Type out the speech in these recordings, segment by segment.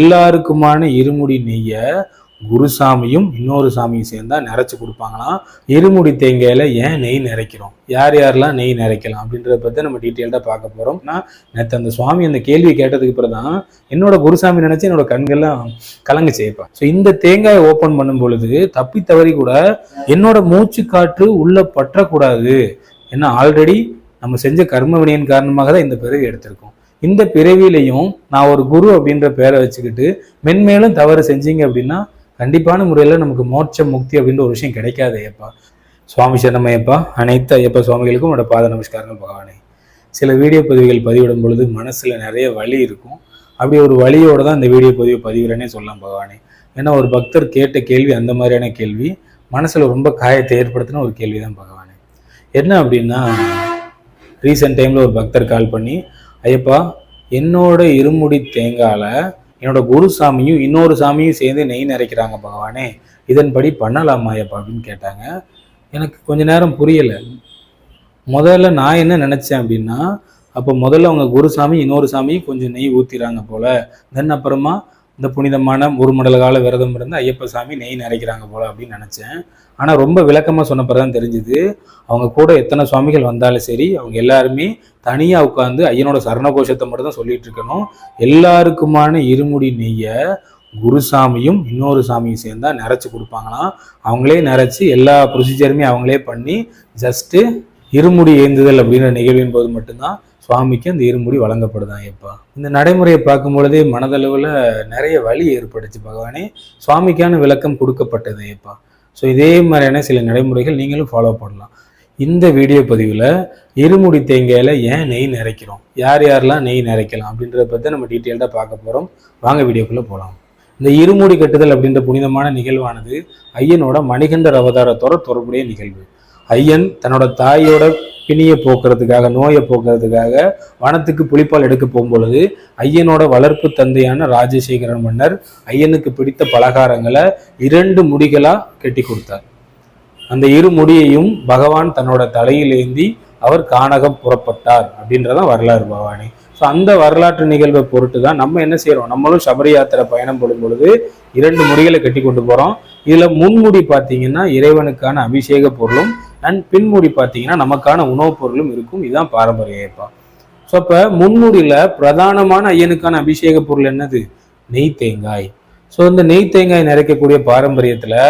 எல்லாருக்குமான இருமுடி நெய்யை குருசாமியும் இன்னொரு சாமியும் சேர்ந்தா நிறைச்சி கொடுப்பாங்களாம். இருமுடி தேங்காயில ஏன் நெய் நிறைக்கிறோம்? யார் யாரெல்லாம் நெய் நிறைக்கலாம்? அப்படின்றத பத்தி நம்ம டீட்டெயில்டாக பார்க்க போறோம். நான் நேற்று அந்த சுவாமி அந்த கேள்வி கேட்டதுக்கு அப்புறம் தான் என்னோட குருசாமி நினைச்சு என்னோட கண்கள்லாம் கலங்கு செய்யப்பா ஸோ இந்த தேங்காயை ஓப்பன் பண்ணும் பொழுது தப்பி தவறி கூட என்னோட மூச்சு காற்று உள்ள பற்றக்கூடாது. ஏன்னா ஆல்ரெடி நம்ம செஞ்ச கர்ம வினையின் காரணமாக தான் இந்த பிறகு எடுத்திருக்கோம். இந்த பிறவியிலையும் நான் ஒரு குரு அப்படின்ற பேரை வச்சுக்கிட்டு மென்மேலும் தவறு செஞ்சீங்க அப்படின்னா கண்டிப்பான முறையில் நமக்கு மோட்ச முக்தி அப்படின்ற ஒரு விஷயம் கிடைக்காது ஐயப்பா. சுவாமி சரணமையப்பா அனைத்து ஐயப்பா சுவாமிகளுக்கும் என்னோட பாத நமஸ்காரங்கள் பகவானே. சில வீடியோ பதிவுகள் பதிவிடும் பொழுது மனசில் நிறைய வலி இருக்கும். அப்படி ஒரு வழியோடு தான் இந்த வீடியோ பதிவு பதிவுறேனே சொல்லலாம் பகவானே. ஏன்னா ஒரு பக்தர் கேட்ட கேள்வி அந்த மாதிரியான கேள்வி மனசில் ரொம்ப காயத்தை ஏற்படுத்தின ஒரு கேள்வி தான் பகவானே. என்ன அப்படின்னா ரீசெண்ட் டைமில் ஒரு பக்தர் கால் பண்ணி ஐயப்பா என்னோட இருமுடி தேங்கால என்னோட குரு சாமியும் இன்னொரு சாமியும் சேர்ந்து நெய் நிறைக்கிறாங்க பகவானே. இதன்படி பண்ணலாமா ஐயப்பா அப்படின்னு கேட்டாங்க. எனக்கு கொஞ்ச நேரம் புரியலை. முதல்ல நான் என்ன நினச்சேன் அப்படின்னா அப்போ முதல்ல அவங்க குருசாமி இன்னொரு சாமியும் கொஞ்சம் நெய் ஊற்றிறாங்க போல. தென் அப்புறமா இந்த புனிதமான ஒரு மடல கால விரதம் இருந்து ஐயப்ப சாமி நெய் நிறைக்கிறாங்க போல அப்படின்னு நினச்சேன். ஆனால் ரொம்ப விளக்கமாக சொன்னப்போ தான் தெரிஞ்சுது. அவங்க கூட எத்தனை சுவாமிகள் வந்தாலும் சரி அவங்க எல்லாருமே தனியாக உட்காந்து ஐயனோட சரணகோஷத்தை மட்டும் தான் சொல்லிட்டு இருக்கணும். எல்லாருக்குமான இருமுடி நெய்யை குருசாமியும் இன்னொரு சாமியும் சேர்ந்தா நிறச்சி கொடுப்பாங்களாம். அவங்களே நிறச்சி எல்லா ப்ரொசீஜருமே அவங்களே பண்ணி ஜஸ்ட்டு இருமுடி ஏந்துதல் அப்படின்ற நிகழ்வின் போது மட்டும்தான் சுவாமிக்கு அந்த இருமுடி வழங்கப்படுதான் எப்பா இந்த நடைமுறையை பார்க்கும் பொழுதே மனதளவில் நிறைய வலி ஏற்பட்டுச்சு பகவானே. சுவாமிக்கான விளக்கம் கொடுக்கப்பட்டது எப்பா ஸோ இதே மாதிரியான சில நடைமுறைகள் நீங்களும் ஃபாலோ பண்ணலாம். இந்த வீடியோ பதிவில் இருமுடி தேங்காயில் ஏன் நெய் நிறைக்கிறோம்? யார் யாரெல்லாம் நெய் நிறைக்கலாம்? அப்படின்றத பற்றி நம்ம டீட்டெயில்டாக பார்க்க போகிறோம் வாங்க வீடியோக்குள்ளே போகலாம் இந்த இருமுடி கட்டுதல் அப்படின்ற புனிதமான நிகழ்வானது ஐயனோட மணிகண்டர் அவதாரத்தோட தொடர்புடைய நிகழ்வு. ஐயன் தன்னோட தாயோட பிணியை போக்குறதுக்காக நோயை போக்குறதுக்காக வனத்துக்கு புலிப்பால் எடுக்க போகும்பொழுது ஐயனோட வளர்ப்பு தந்தையான ராஜசேகரன் மன்னர் ஐயனுக்கு பிடித்த பலகாரங்களை இரண்டு முடிகளா கட்டி கொடுத்தார். அந்த இரு முடியையும் பகவான் தன்னோட தலையில் ஏந்தி அவர் கானகம் புறப்பட்டார் அப்படின்றதான் வரலாறு பகவானே. ஸோ அந்த வரலாற்று நிகழ்வை பொறுத்து தான் நம்ம என்ன செய்கிறோம் நம்மளும் சபரி யாத்திரை பயணம் போடும் பொழுது இரண்டு முடிகளை கட்டி கொண்டு போகிறோம் இதில் முன்முடி பார்த்தீங்கன்னா இறைவனுக்கான அபிஷேக பொருளும் அண்ட் பின்முடி பார்த்தீங்கன்னா நமக்கான உணவுப் பொருளும் இருக்கும். இதுதான் பாரம்பரிய ஏற்பா ஸோ அப்போ முன்முடியில் பிரதானமான ஐயனுக்கான அபிஷேக பொருள் என்னது? நெய் தேங்காய். ஸோ இந்த நெய் தேங்காய் நிறைக்கக்கூடிய பாரம்பரியத்தில்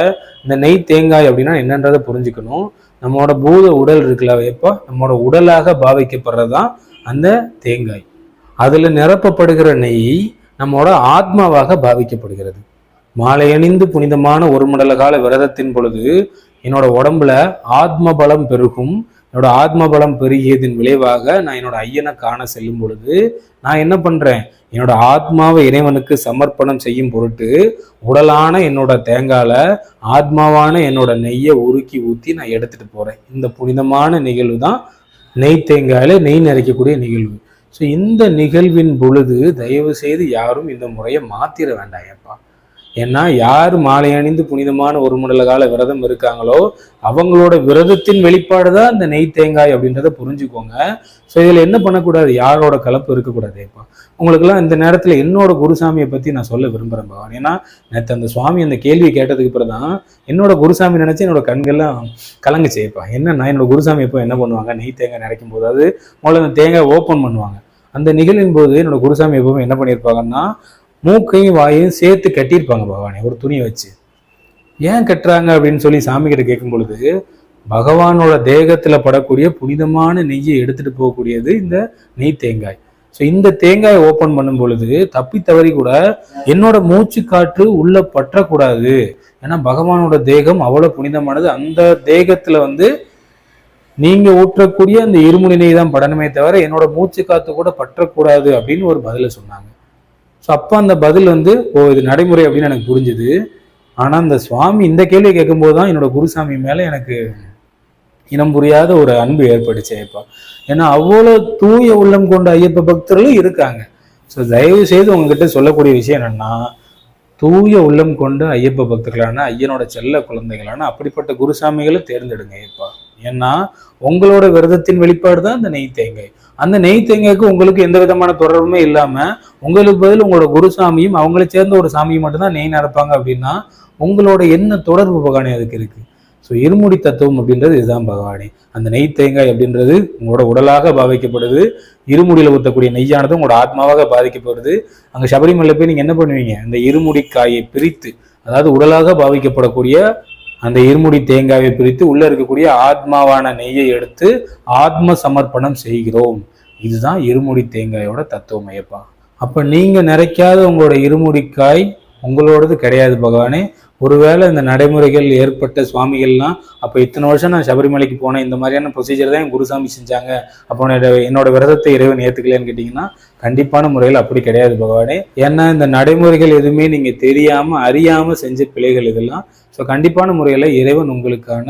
இந்த நெய் தேங்காய் அப்படின்னா என்னன்றதை புரிஞ்சுக்கணும். நம்மளோட பூத உடல் இருக்குல்ல எப்போ நம்மளோட உடலாக பாவிக்கப்படுறது தான் அந்த தேங்காய். அதில் நிரப்பப்படுகிற நெய் நம்மளோட ஆத்மாவாக பாவிக்கப்படுகிறது. மாலை அணிந்து புனிதமான ஒரு மண்டல கால விரதத்தின் பொழுது என்னோட உடம்புல ஆத்ம பலம் பெருகும். என்னோட ஆத்ம பலம் பெருகியதின் விளைவாக நான் என்னோட ஐயனை காண செல்லும் பொழுது நான் என்ன பண்றேன்? என்னோட ஆத்மாவை இறைவனுக்கு சமர்ப்பணம் செய்யும் பொருட்டு உடலான என்னோட தேங்கால ஆத்மாவான என்னோட நெய்யை உருக்கி ஊற்றி நான் எடுத்துட்டு போறேன். இந்த புனிதமான நிகழ்வு தான் நெய் தேங்காயில நெய் நிறைக்கக்கூடிய நிகழ்வு. ஸோ இந்த நிகழ்வின் பொழுது தயவு செய்து யாரும் இந்த முறையை மாத்திர வேண்டாம் ஏப்பா ஏன்னா யார் மாலை அணிந்து புனிதமான ஒரு மண்டல கால விரதம் இருக்காங்களோ அவங்களோட விரதத்தின் வெளிப்பாடு தான் இந்த நெய் தேங்காய் அப்படின்றத புரிஞ்சுக்கோங்க. ஸோ இதில் என்ன பண்ணக்கூடாது? யாரோட கலப்பு இருக்கக்கூடாது இப்போ உங்களுக்குலாம் இந்த நேரத்தில் என்னோட குருசாமியை பற்றி நான் சொல்ல விரும்புகிறேன் பகவான். ஏன்னா நேற்று அந்த சுவாமி அந்த கேள்வி கேட்டதுக்கு அப்புறம் தான் என்னோட குருசாமி நினச்சி என்னோட கண்கள்லாம் கலங்கு செய்யப்பா நான் என்னோட குருசாமி எப்போ என்ன பண்ணுவாங்க? நெய் தேங்காய் நினைக்கும் போது அது முதல்ல அந்த தேங்காய் ஓப்பன் பண்ணுவாங்க. அந்த நிகழ்வின் போது என்னோட குருசாமி எப்பவுமே என்ன பண்ணியிருப்பாங்கன்னா மூக்கையும் வாயையும் சேர்த்து கட்டியிருப்பாங்க பகவானே ஒரு துணியை வச்சு. ஏன் கட்டுறாங்க அப்படின்னு சொல்லி சாமி கிட்ட கேட்கும் பொழுது பகவானோட தேகத்துல படக்கூடிய புனிதமான நெய்யை எடுத்துட்டு போகக்கூடியது இந்த நெய் தேங்காய். ஸோ இந்த தேங்காயை ஓப்பன் பண்ணும் பொழுது தப்பி தவறி கூட என்னோட மூச்சு காற்று உள்ள பற்றக்கூடாது. ஏன்னா பகவானோட தேகம் அவ்வளவு புனிதமானது. அந்த தேகத்துல வந்து நீங்க ஊற்றக்கூடிய அந்த இருமுனை நெய் தான் படணுமே தவிர என்னோட மூச்சு காத்து கூட பற்றக்கூடாது அப்படின்னு ஒரு பதில சொன்னாங்க. ஸோ அப்போ அந்த பதில் வந்து ஓ இது நடைமுறை அப்படின்னு எனக்கு புரிஞ்சுது. ஆனால் அந்த சுவாமி இந்த கேள்வி கேட்கும்போது தான் என்னோட குருசாமி மேலே எனக்கு இனம் புரியாத ஒரு அன்பு ஏற்பட்டுச்சு இப்போ. ஏன்னா அவ்வளோ தூய உள்ளம் கொண்ட ஐயப்ப பக்தர்களும் இருக்காங்க. ஸோ தயவு செய்து உங்ககிட்ட சொல்லக்கூடிய விஷயம் என்னன்னா தூய உள்ளம் கொண்ட ஐயப்ப பக்தர்களான ஐயனோட செல்ல குழந்தைகளான அப்படிப்பட்ட குருசாமிகளை தேர்ந்தெடுங்க ஐயப்பா ஏன்னா உங்களோட விரதத்தின் வெளிப்பாடு தான் இந்த நெய் தேங்காய் அந்த நெய் தேங்காய்க்கு உங்களுக்கு எந்த விதமான தொடர்புமே இல்லாம உங்களுக்கு பதில் உங்களோட குருசாமியும் அவங்களை சேர்ந்த ஒரு சாமியும் மட்டும்தான் நெய் நடப்பாங்க அப்படின்னா உங்களோட என்ன தொடர்பு பகவானே அதுக்கு இருக்கு? ஸோ இருமுடி தத்துவம் அப்படின்றது இதுதான் பகவானே. அந்த நெய் தேங்காய் அப்படின்றது உங்களோட உடலாக பாவிக்கப்படுது. இருமுடியில் ஊற்றக்கூடிய நெய்யானது உங்களோட ஆத்மாவாக பாதிக்கப்படுது. அங்கே சபரிமலையில் போய் நீங்கள் என்ன பண்ணுவீங்க? அந்த இருமுடி காயை பிரித்து அதாவது உடலாக பாவிக்கப்படக்கூடிய அந்த இருமுடி தேங்காயை பிரித்து உள்ள இருக்கக்கூடிய ஆத்மாவான நெய்யை எடுத்து ஆத்ம சமர்ப்பணம் செய்கிறோம். இதுதான் இருமுடி தேங்காயோட தத்துவம் ஐயப்பா. அப்ப நீங்க நிறைக்காத உங்களோட இருமுடிக்காய் உங்களோடது கிடையாது பகவானே. ஒருவேளை இந்த நடைமுறைகள் ஏற்பட்ட சுவாமிகள்லாம் அப்போ இத்தனை வருஷம் நான் சபரிமலைக்கு போனேன் இந்த மாதிரியான ப்ரொசீஜர் தான் என் குருசாமி செஞ்சாங்க. அப்போ என்னோட விரதத்தை இறைவன் ஏற்றுக்கலைன்னு கேட்டிங்கன்னா கண்டிப்பான முறையில் அப்படி கிடையாது பகவானே. ஏன்னா இந்த நடைமுறைகள் எதுவுமே நீங்கள் தெரியாமல் அறியாமல் செஞ்ச பிழைகள் இதெல்லாம் ஸோ கண்டிப்பான முறையில் இறைவன் உங்களுக்கான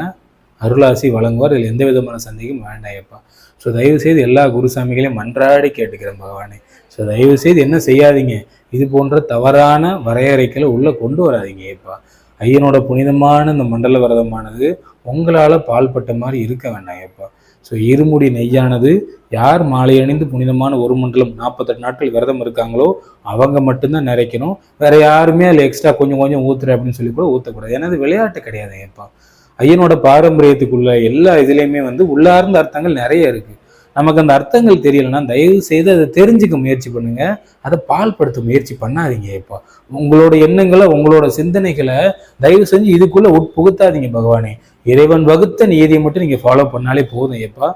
அருளாசி வழங்குவார். இதில் எந்த விதமான சந்தேகம் வேண்டாயப்பா ஸோ தயவு செய்து எல்லா குருசாமிகளையும் மன்றாடி கேட்டுக்கிறேன் பகவானே. ஸோ தயவு செய்து என்ன செய்யாதீங்க. இது போன்ற தவறான வரையறைகளை உள்ளே கொண்டு வராதிங்க ஏப்பா ஐயனோட புனிதமான இந்த மண்டல விரதமானது உங்களால் பால்பட்ட மாதிரி இருக்க வேண்டாம் ஏப்பா ஸோ இருமுடி நெய்யானது யார் மாலை அணிந்து புனிதமான ஒரு மண்டலம் நாற்பத்தெட்டு நாட்கள் விரதம் இருக்காங்களோ அவங்க மட்டும்தான் நிறைக்கணும். வேற யாருமே அதில் எக்ஸ்ட்ரா கொஞ்சம் கொஞ்சம் ஊத்துற அப்படின்னு சொல்லி கூட ஊற்றக்கூடாது ஏன்னா அது விளையாட்டு கிடையாது ஏப்பா ஐயனோட பாரம்பரியத்துக்குள்ள எல்லா இதுலேயுமே வந்து உள்ளார்ந்த அர்த்தங்கள் நிறைய இருக்கு. நமக்கு அந்த அர்த்தங்கள் தெரியலன்னா தயவு செய்து அதை தெரிஞ்சுக்க முயற்சி பண்ணுங்க. அதை பால்படுத்த முயற்சி பண்ணாதீங்க இப்போ உங்களோட எண்ணங்களை உங்களோட சிந்தனைகளை தயவு செஞ்சு இதுக்குள்ள உட்புகுத்தாதீங்க பகவானே. இறைவன் வகுத்த நீதியை மட்டும் நீங்கள் ஃபாலோ பண்ணாலே போதும் ஏப்பா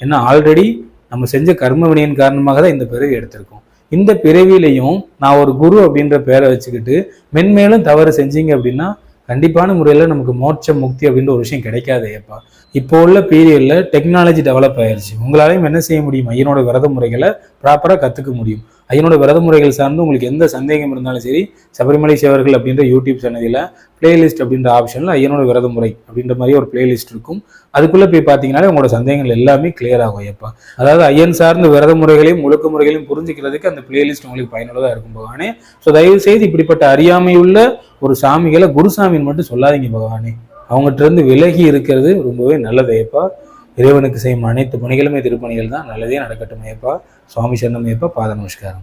ஏன்னா ஆல்ரெடி நம்ம செஞ்ச கர்ம வினையின் காரணமாக தான் இந்த பிறவி எடுத்திருக்கோம். இந்த பிறவிலையும் நான் ஒரு குரு அப்படின்ற பேரை வச்சுக்கிட்டு மென்மேலும் தவறு செஞ்சீங்க அப்படின்னா கண்டிப்பான முறையில் நமக்கு மோட்சம் முக்தி அப்படின்ற ஒரு விஷயம் கிடைக்காது ஏப்பா இப்போ உள்ள பீரியடில் டெக்னாலஜி டெவலப் ஆயிடுச்சு உங்களாலையும் என்ன செய்ய முடியும்? ஐயனோட விரத முறைகளை ப்ராப்பராக கற்றுக்க முடியும். ஐயனோட விரத முறைகள் சார்ந்து உங்களுக்கு எந்த சந்தேகம் இருந்தாலும் சரி சபரிமலை சேவர்கள் அப்படின்ற யூடியூப் சேனலில் பிளேலிஸ்ட் அப்படின்ற ஆப்ஷனில் ஐயனோட விரத முறை அப்படின்ற மாதிரி ஒரு பிளேலிஸ்ட் இருக்கும். அதுக்குள்ளே போய் பார்த்தீங்கனாலே உங்களோட சந்தேகங்கள் எல்லாமே கிளியர் ஆகும் எப்போ அதாவது ஐயன் சார்ந்த விரத முறைகளையும் முழுக்க முறைகளையும் புரிஞ்சுக்கிறதுக்கு அந்த பிளேலிஸ்ட் உங்களுக்கு பயனுள்ளதாக இருக்கும் பகவானே. ஸோ தயவுசெய்து இப்படிப்பட்ட அறியாமையுள்ள ஒரு சாமிகளை குருசாமின்னு மட்டும் சொல்லாதீங்க பகவானே. அவங்ககிட்ட இருந்து விலகி இருக்கிறது ரொம்பவே நல்லது எப்போ இறைவனுக்கு செய்யும் அனைத்து பணிகளுமே திருப்பணிகள் தான் நல்லதே நடக்கட்டும் ஐயப்பா. சுவாமி சரணம் ஐயப்பா. பாத நமஸ்காரம்.